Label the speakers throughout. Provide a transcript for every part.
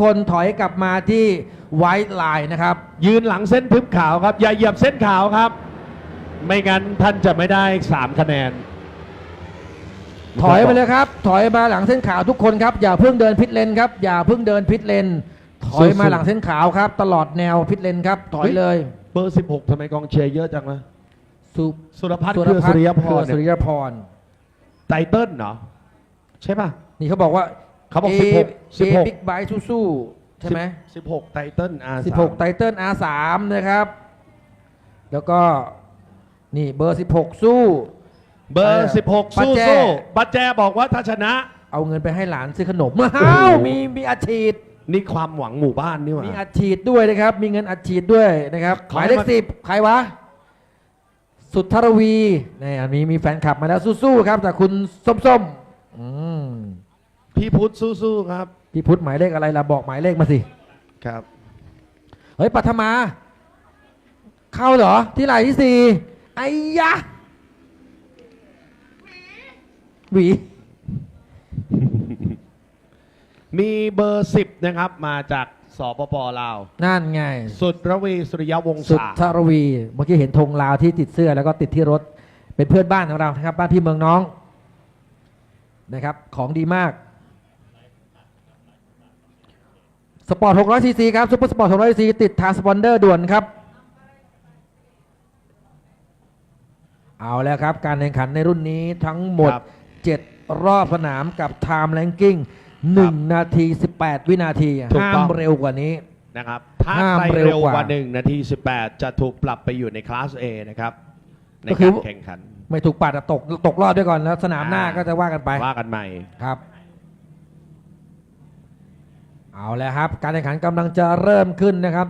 Speaker 1: คนถอยกลับมาที่ไวท์ไลน์นะครับ
Speaker 2: ยืนหลังเส้นทึบขาวครับ อย่าเหยียบเส้นขาวครับ ไม่งั้นท่านจะไม่ได้ 3 คะแนน
Speaker 1: ถอยไปเลยครับ ถอยมาหลังเส้นขาวทุกคนครับ อย่าเพิ่งเดินพิทเลนครับ อย่าเพิ่งเดินพิทเลน ถอยมาหลังเส้นขาวครับ ตลอดแนวพิทเลนครับ ถอยเลย
Speaker 2: เบอร์ 16ทำไมกองเชียร์เยอะจังนะ
Speaker 1: สุ
Speaker 2: สุรพัฒน์คือสุริยพ
Speaker 1: เครือ
Speaker 2: ร
Speaker 1: สุริ
Speaker 2: เนี่ย
Speaker 1: ยพร
Speaker 2: ไตเติ้ลเหรอใช่ป่ะ
Speaker 1: นี่เขาบอกว่า
Speaker 2: เขาบอก
Speaker 1: A
Speaker 2: 16 16
Speaker 1: A Big Bike สู้ๆใช่ไหม
Speaker 2: 16ไตเติ้ล R
Speaker 1: 16ไตเติล R3 นะครับ แล้วก็นี่เบอร์ 16 สู้
Speaker 2: เบอร์16
Speaker 1: ปัจ
Speaker 2: สู้
Speaker 1: แจ
Speaker 2: สู้บัจแจบอกว่าถ้าชนะ
Speaker 1: เอาเงินไปให้หลานซื้อขนมอ้าวมีมีอัดฉีด
Speaker 2: นี่ความหวังหมู่บ้านนี่หว่า
Speaker 1: มีอัดฉีดด้วยนะครับ มีเงินอัดฉีดด้วยนะครับ
Speaker 2: ข
Speaker 1: ห
Speaker 2: อ
Speaker 1: มาย
Speaker 2: ให้
Speaker 1: เลข
Speaker 2: มัน
Speaker 1: สิบใครวะ สุทธรวีนี่มีมีแฟนคลับมาแล้วสู้ๆครับจากคุณส้มๆอืม
Speaker 2: พี่พุทธสู้ๆครับ
Speaker 1: พี่พุทธหมายเลขอะไรล่ะบอกหมายเลขมาสิ
Speaker 2: ครับ
Speaker 1: เฮ้ยปัทมา เข้าเหรอ ที่ไหลที่สี่ไอ้ยะ หวี
Speaker 2: มีเบอร์10นะครับมาจากสปปลาว
Speaker 1: นั่นไง
Speaker 2: สุดระวีสุริยวง
Speaker 1: สุท
Speaker 2: ศา
Speaker 1: ธรวี เมื่อกี้เห็นธงลาวที่ติดเสื้อแล้วก็ติดที่รถ เป็นเพื่อนบ้านของเรานะครับ บ้านพี่เมืองน้องนะครับ ของดีมาก สปอร์ต600ซีซีครับซุปเปอร์สปอร์ต600ซีซีติดทางสปอนเดอร์ด่วนครับ เอาแล้วครับ การแข่งขันในรุ่นนี้ทั้งหมด
Speaker 2: ครับ
Speaker 1: 7 รอบสนามกับ Time Ranking 1นาที 18 วินาที
Speaker 2: ถูก
Speaker 1: ห้า
Speaker 2: ต้
Speaker 1: ม
Speaker 2: อง
Speaker 1: เร็วกว่านี้
Speaker 2: นะครับถ้า
Speaker 1: ห้าม
Speaker 2: ใคร
Speaker 1: เร็ว
Speaker 2: เร็ว
Speaker 1: กว่า
Speaker 2: กว่า1นาที 18 จะถูกปรับไปอยู่ในคลาส A นะครับ ใน
Speaker 1: ก็คื
Speaker 2: กา
Speaker 1: อ
Speaker 2: รแข่งขัน
Speaker 1: ไม่ถูกปัดอะตกตกรอบด้วยก่อนแล้วสนามหน้า
Speaker 2: อ่า
Speaker 1: ก็จะว่ากันไป
Speaker 2: ว่ากันใหม่
Speaker 1: ครับ เอาแล้วครับ การแข่งขันกำลังจะเริ่มขึ้นนะครับ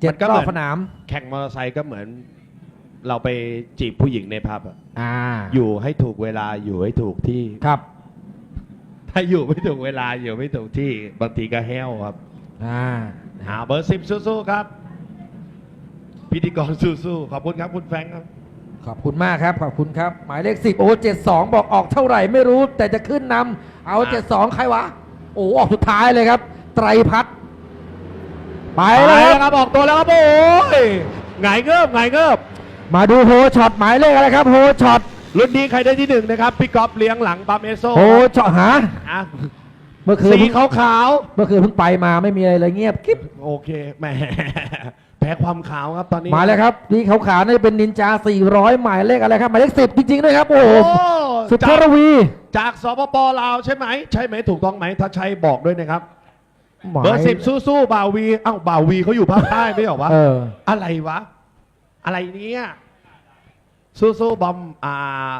Speaker 1: เจ็ด
Speaker 2: มันก็
Speaker 1: รอบ
Speaker 2: เหมือน
Speaker 1: สนาม
Speaker 2: แข่งมอเตอร์ไซค์ก็เหมือน เราไปจีบผู้หญิงในผับอะ
Speaker 1: อ่า
Speaker 2: อยู่ให้ถูกเวลาอยู่ให้ถูกที่
Speaker 1: ครับ
Speaker 2: ถ้าอยู่ไม่ถูกเวลาอยู่ไม่ถูกที่บางทีก็แห้วครับ
Speaker 1: อ่า
Speaker 2: หาเบอร์สิบสู้ๆครับ พิธีกรสู้ๆขอบคุณครับคุณแฟรงค์ครับ
Speaker 1: ขอบคุณมากครับ ขอบคุณครับ หมายเลขสิบโอ้เจ็ดสองบอกออกเท่าไหร่ไม่รู้ แต่จะขึ้นนำเอา
Speaker 2: อ่า
Speaker 1: เจ็ดสองใครวะ โอ้ออกสุดท้ายเลยครับ ไตรพัฒน์ไป
Speaker 2: ไป
Speaker 1: แล้ว
Speaker 2: แล้ว
Speaker 1: ครับ
Speaker 2: ครับออกตัวแล้วครับโอ้ยหงายเงิบหงายเงิบ
Speaker 1: มาดูโฮช็อตหมายเลขอะไรครับโฮช็อต
Speaker 2: รุ่นนี้ใครได้ที่หนึ่งนะครับพี่ก๊อฟเลี้ยงหลังปั๊มเอสโซ
Speaker 1: โฮช็อตหา
Speaker 2: อะ
Speaker 1: เมื่อคืน
Speaker 2: สี
Speaker 1: เพิ่ง
Speaker 2: ขาวขาว
Speaker 1: เมื่อคืนเพิ่งไปมาไม่มีอะไรเลยเงียบกิ๊บ
Speaker 2: ๆโอเคแหมแพ้ความขาวครับตอนนี้
Speaker 1: มาแล้วครับนี่ขาวๆน่าจะเป็นนินจา 400 หมายเลขอะไรครับหมายเลข10 จริงๆด้วยครับโอ้โห
Speaker 2: โอ้
Speaker 1: สุดท
Speaker 2: จาก
Speaker 1: รวี
Speaker 2: จากสปปลาวใช่ไหม ใช่ไหมถูกต้องไหมถ้าใช่บอกด้วยนะครับ
Speaker 1: หมาย
Speaker 2: เบอร์สิบสู้ๆบ่าววีเอ้าบ่าววีเขาอยู่ภาคใต้ไม่เหรอวะ
Speaker 1: เออ
Speaker 2: อะไรวะ อะไรเนี้ยสู้ๆบอมอ่า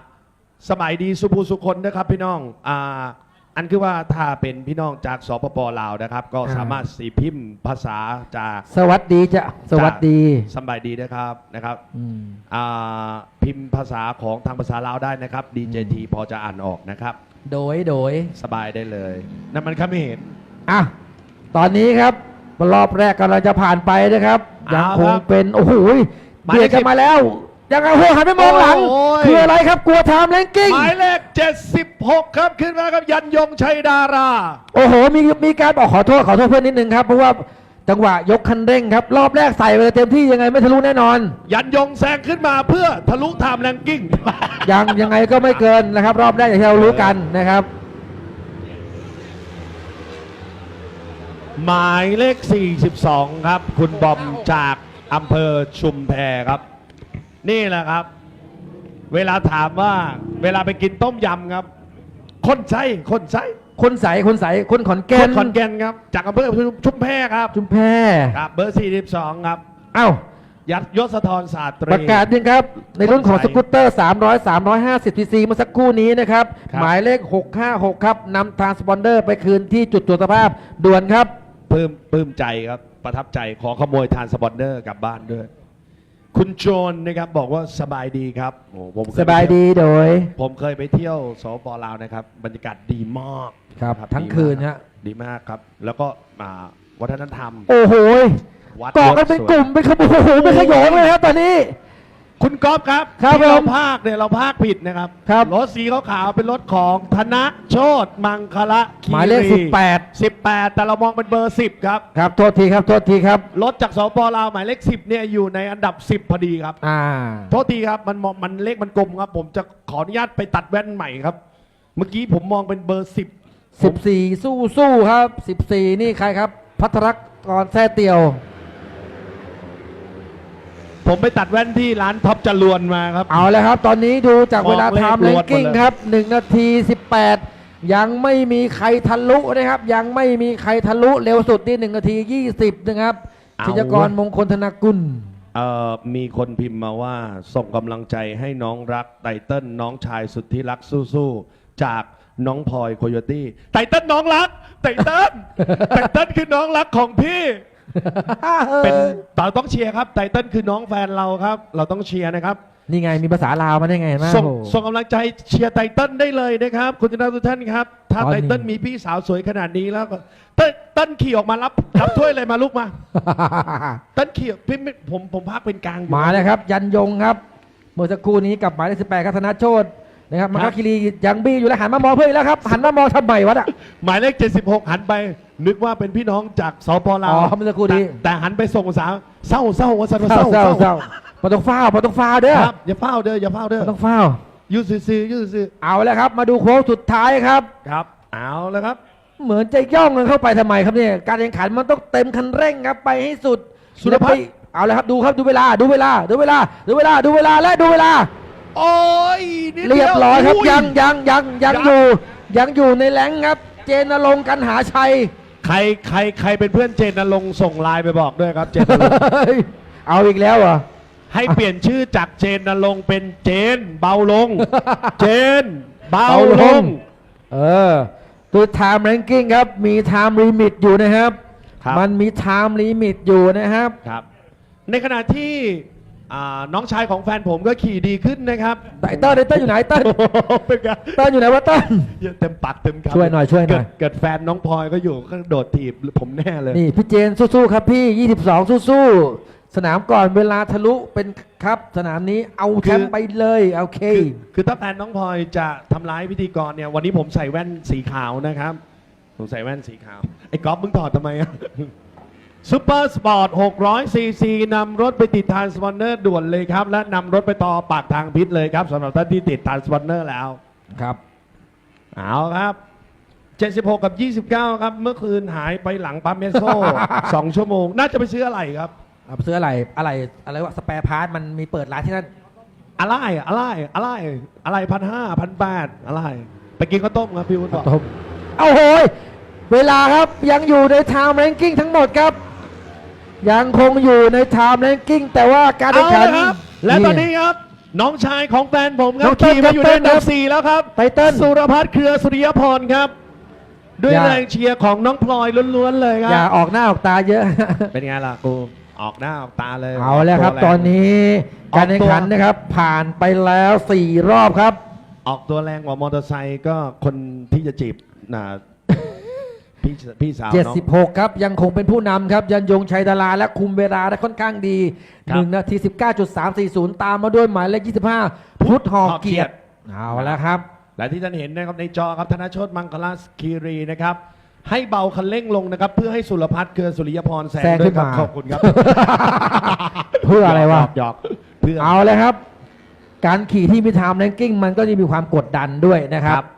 Speaker 2: สมัยดีสุภูสุคนนะครับพี่น้องอ่า อันคือว่าถ้าเป็นพี่น้องจากสปปลาวนะครับ ก็
Speaker 1: อ่า
Speaker 2: สามารถสีพิมพ์ภาษาจาก
Speaker 1: สวัสดีจ้ะสวัสดี
Speaker 2: สบายดีนะครับนะครับ
Speaker 1: อืม
Speaker 2: อ่าพิมพ์ภาษาของทางภาษาลาวได้นะครับ DJT พอจะอ่านออกนะครับ
Speaker 1: โดยโดย
Speaker 2: สบายได้เลยนั่นมันเขมร
Speaker 1: อะตอนนี้ครับรอบแรกกำลังจะผ่านไปนะครับ
Speaker 2: เอา
Speaker 1: ยังคง
Speaker 2: ครับ
Speaker 1: เป็นโอ้โห
Speaker 2: หมาย
Speaker 1: เบี
Speaker 2: เลยข
Speaker 1: ดกัน
Speaker 2: สิบ
Speaker 1: มาแล้ว ยังไงโอ้โหหันไปมองหลัง
Speaker 2: โอ้ย
Speaker 1: คืออะไรครับกลัวไทม์แรงกิ้ง
Speaker 2: หมายเลข 76 ครับขึ้นมาครับยันยงชัยดารา
Speaker 1: โอ้โหมีมีการบอกขอโทษขอโทษเพื่อนนิดนึงครับเพราะว่าจังหวะยกคันเร่งครับ รอบแรกใส่ไปเต็มที่ยังไงไม่ทะลุแน่นอน
Speaker 2: ยันยงแซงขึ้นมาเพื่อทะลุไทม์แรงกิ้ง
Speaker 1: ยังยังไงก็ไม่เกินนะครับ รอบแรกอย่างที่เรารู้กันนะครับ
Speaker 2: หมายเลข 42 ครับ คุณบอมจากอำเภอชุมแพครับ นี่แหละครับ เวลาถามว่า เวลาไปกินต้มยำครับ คนใช้คนใช้
Speaker 1: คนใสคนใสคนขอน
Speaker 2: ค
Speaker 1: แก่น
Speaker 2: นขอนแก่นครับ จากอำเภอชุมแพครับ
Speaker 1: จุมแพ
Speaker 2: ครับ เบอร์ 42 ครับ
Speaker 1: เอ้า
Speaker 2: ยัดยศธรศาสตรี
Speaker 1: ประกาศยังครับ ในรุ่นของ
Speaker 2: คนใส
Speaker 1: สกูตเตอร์ 300 350 ซีซีเมื่อสักครู่นี้นะครับ
Speaker 2: ครับ
Speaker 1: หมายเลข 656 ครับนำทางสปอนเดอร์ไปคืนที่จุดตรวจสภาพด่วนครับ
Speaker 2: ปลื้มปลื้มใจครับ ประทับใจขอขโมยทานสปอนเนอร์กลับบ้านด้วย คุณโจนนะครับบอกว่าสบายดีครับโอ้ผมเค
Speaker 1: ส
Speaker 2: ไป
Speaker 1: บาย
Speaker 2: เที่ว
Speaker 1: ดีโดย
Speaker 2: ผมเคยไปเที่ยวสปลาวนะครับ บรรยากาศดีมาก
Speaker 1: ครับ
Speaker 2: นะ
Speaker 1: ทั้ง
Speaker 2: ดี
Speaker 1: คืน
Speaker 2: มาก
Speaker 1: ฮะ
Speaker 2: ดีมากครับ แล้วก็มาวัฒนธรรม
Speaker 1: โอ้โห
Speaker 2: วัด
Speaker 1: เกาะกันเป็น
Speaker 2: สวย
Speaker 1: กลุ่มเป็นขบวนโอ้โหเป็นขโยงเลยครับตอนนี้
Speaker 2: คุณก๊อฟครับ
Speaker 1: ครับ
Speaker 2: ที่เรา
Speaker 1: ผม
Speaker 2: ภาคเนี่ยเราภาคผิดนะครับ
Speaker 1: ครับ
Speaker 2: รถสีขาวๆเป็นรถของธนโชตมังคละคีรี
Speaker 1: หมายเลขสิบแปด
Speaker 2: 18 แต่เรามองเป็นเบอร์ 10 ครับ
Speaker 1: ครับโทษทีครับโทษทีครับ
Speaker 2: รถจากสปลาวหมายเลข 10 เนี่ยอยู่ในอันดับ 10 พอดีครับ
Speaker 1: อ่า
Speaker 2: โทษทีครับ มันมองมันเลขมันกลมครับ ผมจะขออนุญาตไปตัดแว่นใหม่ครับ เมื่อกี้ผมมองเป็นเบอร์ 10
Speaker 1: 14 สู้สู้ครับ 14 นี่ใครครับ พัทรกรแท้เตียว
Speaker 2: ผมไปตัดแว่นที่ร้านท็อปจรวนมาครับ
Speaker 1: เอาแล้วครับ ตอนนี้ดูจากเวลา
Speaker 2: บอกเลข
Speaker 1: ไทม์แ a ง
Speaker 2: รวดหมด
Speaker 1: กิ้ง
Speaker 2: เลย
Speaker 1: ครับ1นาที 18 ยังไม่มีใครทะลุนะครับ ยังไม่มีใครทะลุเร็วสุดนี่1นาที 20 นะครับชิยกรมงคลธนกุล
Speaker 2: เอ่อมีคนพิมพ์มาว่าส่งกำลังใจให้น้องรักไตเติ้ลน้องชายสุดที่รักสู้ๆจากน้องพลอยโคโยตี้ไตเติ้ลน้องรักไตเติ้ลไตเติ้ลคือน้องรักของพี่ เป็นเราต้องเชียร์ครับไตเติ้ลคือน้องแฟนเราครับ เราต้องเชียร์นะครับ
Speaker 1: นี่ไงมีภาษาลาวมาได้ไงมา
Speaker 2: ส่ง
Speaker 1: โอ้โห
Speaker 2: ส่งกำลังใจเชียร์ไตเติ้ลได้เลยนะครับ คุณธนาทุกท่านครับ ถ้า
Speaker 1: ตอนนี้
Speaker 2: ไตเติ้ลมีพี่สาวสวยขนาดนี้แล้วก็เติ้ลเติ้ลขี่ออกมารับรับถ้วยเลยมาลูกมา เติ้ลขี่พี่ไม่ผมผมพักเป็นกลางอยู่
Speaker 1: มาเลยครับ ยันยงครับ เมื่อสักครู่นี้กับหมายเลข18ครับธนโชต นะครับมัง
Speaker 2: ครั
Speaker 1: ค
Speaker 2: บ
Speaker 1: คิรียังบี้อยู่แล้วหันมามองเพื่อนอีกแล้วครับหันมามองทำไมวะน่ะ
Speaker 2: หมายเลข 76 หันไป นึกว่าเป็นพี่น้องจากสปลา
Speaker 1: อ๋
Speaker 2: ว
Speaker 1: อเมื่อสักครู่นี้
Speaker 2: แต่แต่หันไปส่งสาวเศร้าเศร้าว่าสันว่า
Speaker 1: เศร้า
Speaker 2: เศร้า
Speaker 1: เศร้าเศร้าปต้องฟ้าวปต้องฟ้าวเด้อ
Speaker 2: ครับอย่าเฝ้าเด้ออย่าเฝ้าเด้อ
Speaker 1: ปต้องฟ้าว
Speaker 2: ยืดซื่อๆยืดซื่อ
Speaker 1: เอาแล้วครับ มาดูโค้งสุดท้ายครับ
Speaker 2: ๆครับ เอาแล้วครับ
Speaker 1: เหมือนจะย่องเงินเข้าไปทำไมครับเนี่ยการแข่งขันมันต้องเต็มคันเร่งครับไปให้สุด
Speaker 2: สุรพัฒน์
Speaker 1: แล้วไปเอาเลยครับดูครับดูเวลาดูเวลาดูเวลาดูเวลาดูเวลาและดูเวลา
Speaker 2: โอ้ยนิดดีว
Speaker 1: เรียบร้อยครับ
Speaker 2: ย
Speaker 1: ยังยังยังยัง
Speaker 2: ยัง
Speaker 1: อยู่ ยังอยู่ในแหลงครับ เจนนรงค์กันหาชัย
Speaker 2: ใครใครใครเป็นเพื่อนเจนนรงค์ส่งไลน์ไปบอกด้วยครับเจนนรงค์
Speaker 1: เอาอีกแล้วเหรอ
Speaker 2: ให้เปลี่ยนชื่อจากเจนนรงค์เป็นเจนเบาลง เจนเบา
Speaker 1: เบา
Speaker 2: ล
Speaker 1: ล
Speaker 2: ง
Speaker 1: งเออตัว time ranking ครับ มี time limit อยู่นะครับ
Speaker 2: ครับ
Speaker 1: มันมี time limit อยู่นะครับ
Speaker 2: ครับ ในขณะที่ อ่าน้องชายของแฟนผมก็ขี่ดีขึ้นนะครับ
Speaker 1: ไตเติ้ลไตเติ้ลอยู่ไหนเติ้ล
Speaker 2: โอ้โหเป็นไง
Speaker 1: เติ้ลอยู่ไหนวะเติ้ล
Speaker 2: อย่าเต็มปากเต็มคำ
Speaker 1: ช่วยหน่อยช่วยหน่อย
Speaker 2: เกิดเกิดแฟนน้องพลอยก็อยู่ก็โดดถีบผมแน่เลย
Speaker 1: นี่พี่เจนสู้ๆครับพี่ 22 สู้ๆสนามก่อนเวลาทะลุเป็นครับ สนามนี้เอาแชมป์ไปเลยโอเค
Speaker 2: คือคือถ้าแฟนน้องพลอยจะทำร้ายพิธีกรเนี่ย วันนี้ผมใส่แว่นสีขาวนะครับ ผมใส่แว่นสีขาว ไอ้ก๊อฟมึงถอดทำไมอะ ซูเปอร์สปอร์ต600ซีซีนำรถไปติดทานสปอนเนอร์ด่วนเลยครับ และนำรถไปต่อปากทางพิษเลยครับสำหรับท่านที่ติดทานสปอนเนอร์แล้ว
Speaker 1: ครับ
Speaker 2: เอาครับ 76 กับ 29 ครับ เมื่อคืนหายไปหลังปั๊มเมโซ่ 2 ชั่วโมง น่าจะไปซื้ออะไรครับ
Speaker 1: เอาไปซื้ออะไรอะไรอะไรวะสเปรพาร์ทมันมีเปิดร้านที่นั่น
Speaker 2: อะไรอะไรอะไรอะไรพันห้าพันแปดอะไร ไปกินข้าวต้มครับพี่วุฒิบอก
Speaker 1: ตบเอาโหยเวลาครับยังอยู่ใน time ranking ทั้งหมดครับ ยังคงอยู่ใน time ranking แต่ว่าการแข่
Speaker 2: เอา
Speaker 1: งขัน
Speaker 2: ละครับและตอนนี้ครับ น้องชายของแฟนผมค
Speaker 1: น้
Speaker 2: รั
Speaker 1: อบงเติ้ล
Speaker 2: ขี่มาอยู่ในอันดั
Speaker 1: ครับบ
Speaker 2: สี่แล้วครับ
Speaker 1: ไตเติ้ล
Speaker 2: สุรพัฒน์เครือสุริยพรครับ ด้วย
Speaker 1: อย่า
Speaker 2: แรงเชียร์ของน้องพลอยล้วนๆเลยครั
Speaker 1: อย่า
Speaker 2: บ
Speaker 1: ออกหน้าออกตาเยอะ
Speaker 2: เป็นไงล่ะกูออกหน้าออกตาเลย
Speaker 1: เอาแล้วครับ
Speaker 2: ก
Speaker 1: ตอนนี้
Speaker 2: ออกตัว
Speaker 1: การแข่งขันนะครับ ผ่านไปแล้วสี่รอบครับ
Speaker 2: ออกตัวแรงกว่ามอเตอร์ไซค์ก็คนที่จะจีบนะ พี่พี่สาวน้อง
Speaker 1: 76ครับ ยังคงเป็นผู้นำครับ ยันยงชัยดาราและคุมเวลาได้ค่อนข้างดี
Speaker 2: ครับ
Speaker 1: 1นาที19.340ตามมาด้วยหมายเลข25พุทธหอเกียรติเอาแล้วครับ
Speaker 2: และที่ท่านเห็นนะครับในจอครับธนโชตมังคลาสคีรีนะครับให้เบาคันเร่งลงนะครับ เพื่อให้สุรพัฒน์เครือสุริยพรแซง
Speaker 1: แซง
Speaker 2: ด้วยครับ
Speaker 1: ขึ้นมา
Speaker 2: ขอบคุณครับ
Speaker 1: เพื่ออะไรวะ
Speaker 2: หยกหยอกเพื่อ
Speaker 1: เอาเลยครับ การขี่ที่มีไทม์แรงกิ้งมันก็จะมีความกดดันด้วยนะครับ
Speaker 2: ค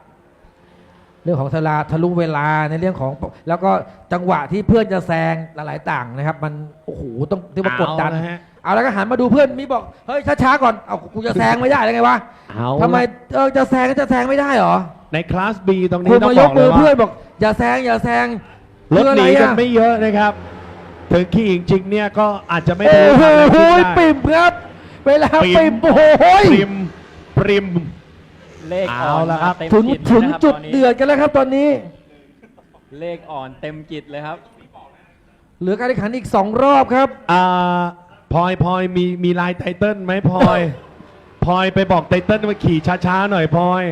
Speaker 2: รับ
Speaker 1: เรื่องของทลาทะลุเวลาในเรื่องของ แล้วก็จังหวะที่เพื่อนจะแซงหลายๆต่างนะครับ มันโอ้โหต้องเรียกว่ากดดัน
Speaker 2: เอาละฮะ
Speaker 1: เอาแล้วก็หันมาดูเพื่อนมีบอกเฮ้ยช้าๆก่อนเอากูจะแซงไม่ได้เลยไงวะ
Speaker 2: เอา
Speaker 1: ทำไมเออจะแซงก็จะแซงไม่ได้เหรอ
Speaker 2: ในคลาส B ตรง
Speaker 1: คุ
Speaker 2: นี้
Speaker 1: ณ
Speaker 2: ต้อง
Speaker 1: มาย
Speaker 2: บอก
Speaker 1: ก
Speaker 2: เล
Speaker 1: มื
Speaker 2: ย
Speaker 1: อ
Speaker 2: ว่า
Speaker 1: เพื่อนบอก อย่าแซงอย่าแซง
Speaker 2: รถหนี
Speaker 1: คือ
Speaker 2: กัน
Speaker 1: อะ
Speaker 2: ไม่เยอะนะครับ ถึงขี่จริงๆเนี่ยก็อาจจะไม่
Speaker 1: โอ้
Speaker 2: รู้
Speaker 1: โห
Speaker 2: ทางไหนที่ได้
Speaker 1: ปิ่มครับ เวลา
Speaker 2: ปิ่
Speaker 1: ปิ่
Speaker 2: ม
Speaker 1: มโอ้โห
Speaker 2: ปริมปริม
Speaker 3: เลข
Speaker 2: เอา
Speaker 3: อ่อน
Speaker 2: ละครับ
Speaker 3: เต็ม
Speaker 1: ถึง
Speaker 3: จิต
Speaker 1: ถึง
Speaker 3: นะครับ
Speaker 1: จุด
Speaker 3: ตอนนี้
Speaker 1: เดือดกันแล้วครับตอนนี้
Speaker 3: เลขอ่อนเต็มจิตเลยครับ
Speaker 1: เหลือการแข่งขันอีกสองรอบครับ
Speaker 2: อ่าพลอยพลอยมีมีลายไตเติ้ลไหมพลอยพลอยไปบอกไตเติ้ลว่าขี่ช้าๆหน่อยพลอย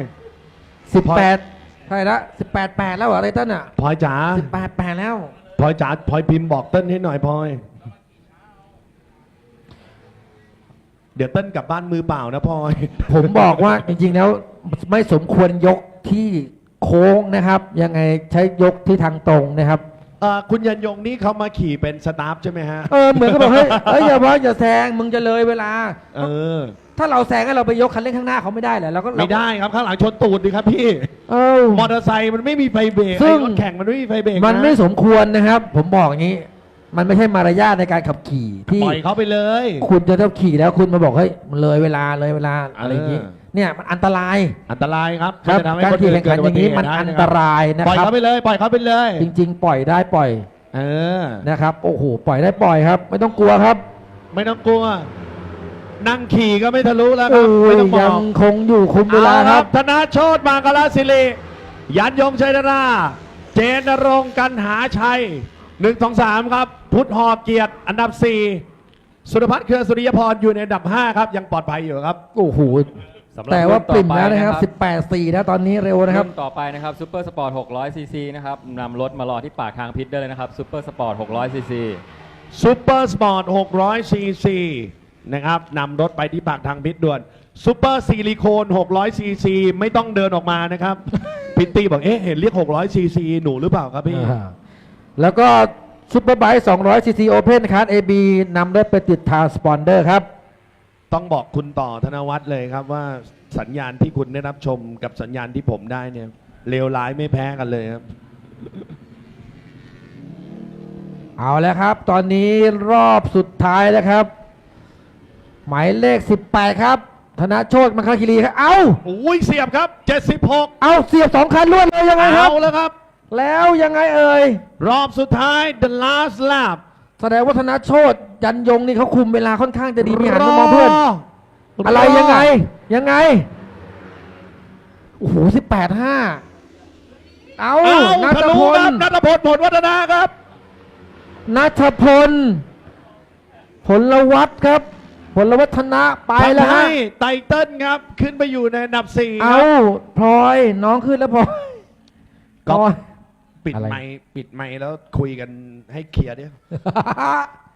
Speaker 1: 18ใช่ละ18 8 แล้วเหรอไตเติ้ลอะ
Speaker 2: พลอยจ๋า
Speaker 1: 18 8 แล้ว
Speaker 2: พลอยจ๋าพลอยพิมพ์บอกเติ้ลให้หน่อยพลอย เดี๋ยวเต้นกลับบ้านมือเปล่านะพลอย
Speaker 1: ผมบอกว่าจริงๆแล้วไม่สมควรยกที่โค้งนะครับ ยังไงใช้ยกที่ทางตรงนะครับ
Speaker 2: เอ่อคุณยันยงนี่เขามาขี่เป็นสตาฟใช่ไหมฮะ
Speaker 1: เออเหมือนก็บอกเฮ้ยเอ้ยอย่าว่าอย่าแซงมึงจะเลยเวลา
Speaker 2: เออ
Speaker 1: ถ้าเราแซงให้เราไปยกคันเร่งข้างหน้าเขาไม่ได้เหรอเราก็
Speaker 2: ไม่ได้ครับข้างหลังชนตูดดิครับพี่
Speaker 1: เออ
Speaker 2: มอเตอร์ไซค์มันไม่มีไฟเบรก
Speaker 1: ซึ่
Speaker 2: ไอ้
Speaker 1: ง
Speaker 2: รถแข่งมันไม่มีไฟเบรก
Speaker 1: มัน
Speaker 2: นะ
Speaker 1: ไม่สมควรนะครับ ผมบอกอย่างนี้ มันไม่ใช่มารยาทในการขับขี่ที่
Speaker 2: ปล่อยเขาไปเลย
Speaker 1: คุณจะต้องขี่แล้วคุณมาบอกเฮ้ยมันเลยเวลาเลยเวลาอะไรอย่างนี้
Speaker 2: เออ
Speaker 1: เนี่ยมันอันตราย
Speaker 2: อันตรายครับ
Speaker 1: ครับ
Speaker 2: มันจะทำให้
Speaker 1: การ
Speaker 2: คน
Speaker 1: ขี่
Speaker 2: อื่น
Speaker 1: แข่งขันอย่างนี้
Speaker 2: เกิดอุบัติเหตุ
Speaker 1: มัน
Speaker 2: ได้
Speaker 1: อัน
Speaker 2: นะ
Speaker 1: ต
Speaker 2: ครับ
Speaker 1: รายนะ
Speaker 2: ปล่อย
Speaker 1: ครับ
Speaker 2: เขาไปเลยปล่อยเขาไปเลย
Speaker 1: จริง ๆ ปล่อยได้ปล่อย
Speaker 2: เออ
Speaker 1: นะครับโอ้โหปล่อยได้ปล่อยครับ ไม่ต้องกลัวครับ
Speaker 2: ไม่ต้องกลัวนั่งขี่ก็ไม่ทะลุแล้วค
Speaker 1: โอ้
Speaker 2: รับไม่
Speaker 1: ย
Speaker 2: ต้องบ
Speaker 1: ยั
Speaker 2: องก
Speaker 1: คงอยู่คุมเวลา
Speaker 2: อ
Speaker 1: ครับ
Speaker 2: ธนาโชตมากราศิริยันยงชัยนารา เจนรงค์กันหาชัย หนึ่งสองสามครับ พุทธหอเกียรติอันดับสี่สุรพัฒน์เครือสุริยพรอยู่ในอันดับห้าครับยังปลอดภัยอยู่ครับ
Speaker 1: โอ้โห
Speaker 3: สำหรับ
Speaker 1: แต่ว่า
Speaker 3: รุ่นต่อ
Speaker 1: ปริ่ม
Speaker 3: ไป
Speaker 1: แล้วนะครับ
Speaker 3: นะครับ
Speaker 1: 18 4นะตอนนี้เร็วนะครับ
Speaker 3: รุ่นต่อไปนะครับซูเปอร์สปอร์ต600ซีซีนะครับนำรถมารอที่ปากทางพิษได้เลยนะครับซูเปอร์สปอร์ต600ซีซี
Speaker 2: ซูเปอร์สปอร์ต600ซีซีนะครับนำรถไปที่ปากทางพิษด่วนซูเปอร์ซิลิโคน600ซีซีไม่ต้องเดินออกมานะครับ พิตตี้บอกเอ๊ะเห็นเรียก600ซีซีหนูหรือเปล่าครับพี่
Speaker 1: อ่า แล้วก็ซุปเปอร์ไบค์200 cc Open Card AB นำได้ไปติดทางสปอนเดอร์ครับ
Speaker 2: ต้องบอกคุณต่อธนวัฒน์เลยครับว่าสัญญาณที่คุณได้รับชมกับสัญญาณที่ผมได้เนี่ยเลวร้ายไม่แพ้กันเลยครับ
Speaker 1: เอาแล้วครับ ตอนนี้รอบสุดท้ายแล้วครับ หมายเลข 18 ครับ ธนโชตมังคลคิรีครับ เอา
Speaker 2: โอ้ยเสียบครับ 76
Speaker 1: เอาเสียบสองคันรวดเลยยังไงครับ
Speaker 2: เอาแล้วครับ
Speaker 1: แล้วยังไงเอ่ย
Speaker 2: รอบสุดท้าย the last lap
Speaker 1: แสดงว่าธนโชตยันยงนี่เขาคุมเวลาค่อนข้างจะดีมีหันมามองเพื่อน อะไรยังไง ยังไง โอ้โหสิบแปดห้าเอา
Speaker 2: เอา
Speaker 1: นั
Speaker 2: ทะ
Speaker 1: ท
Speaker 2: ลุ
Speaker 1: พ
Speaker 2: ค
Speaker 1: ล
Speaker 2: รับนัทพลผลวัฒนาครับ
Speaker 1: นัทพล ผลวัตครับ ผลวัฒนะไปแล้ว
Speaker 2: ทำ
Speaker 1: ฮะ
Speaker 2: ให้ไตเติ้ลครับ ขึ้นไปอยู่ในอันดับ4ค
Speaker 1: เอา
Speaker 2: รับ
Speaker 1: พลอยน้องขึ้นแล้วพลอย
Speaker 2: ก็
Speaker 1: พลอย
Speaker 2: ปิด
Speaker 1: อะไร
Speaker 2: ไมค์ปิดไมค์แล้วคุยกันให้เคลียร์เนี่ย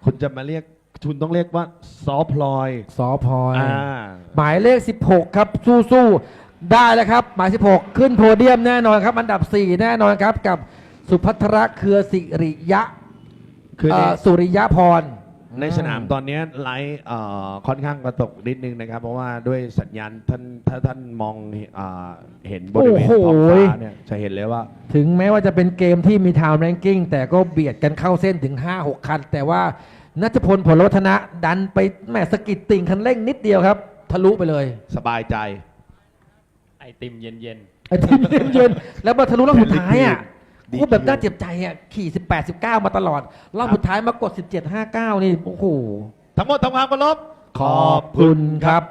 Speaker 2: คุณจะมาเรียกคุณต้องเรียกว่าซอพลอย
Speaker 1: สอพลอย
Speaker 2: อ่า
Speaker 1: หมายเลข 16 ครับ สู้ๆได้แล้วครับ หมาย 16 ขึ้นโพเดียมแน่นอนครับ อันดับ 4 แน่นอนครับ กับสุภัทรเครือสิริยะ
Speaker 2: คือใน
Speaker 1: เอ่อสุริยะพร
Speaker 2: ในสนามตอนนี้ไลท์เอ่อค่อนข้างกระตกนิดนึงนะครับ เพราะว่าด้วยสัญญาณท่านถ้าท่านมองเอ่อเห็นบริเวณ
Speaker 1: โอ้โห
Speaker 2: ท้องฟ้าเนี่ยจะเห็นเลยว่า
Speaker 1: ถึงแม้ว่าจะเป็นเกมที่มีทาวน์แรงกิ้งแต่ก็เบียดกันเข้าเส้นถึง 5-6 คัน แต่ว่านัทพลผลวัฒนะดันไปแหมสะกิดติ่งคันเร่งนิดเดียวครับ ทะลุไปเลย
Speaker 2: สบายใจ
Speaker 3: ไอติมเย็น
Speaker 1: ไอ้ทีมเย็นๆแล้วมาทะลุรอบสุดท้ายอะ
Speaker 2: ดี
Speaker 1: พูดแบบน่าเจ็บใจอะขี่ 18 19 มาตลอดรอบสุดท้ายมากด 17 59 นี่ โอ้โห
Speaker 2: ทั้งหมดทำความเคารพ
Speaker 1: ขอบคุณครับ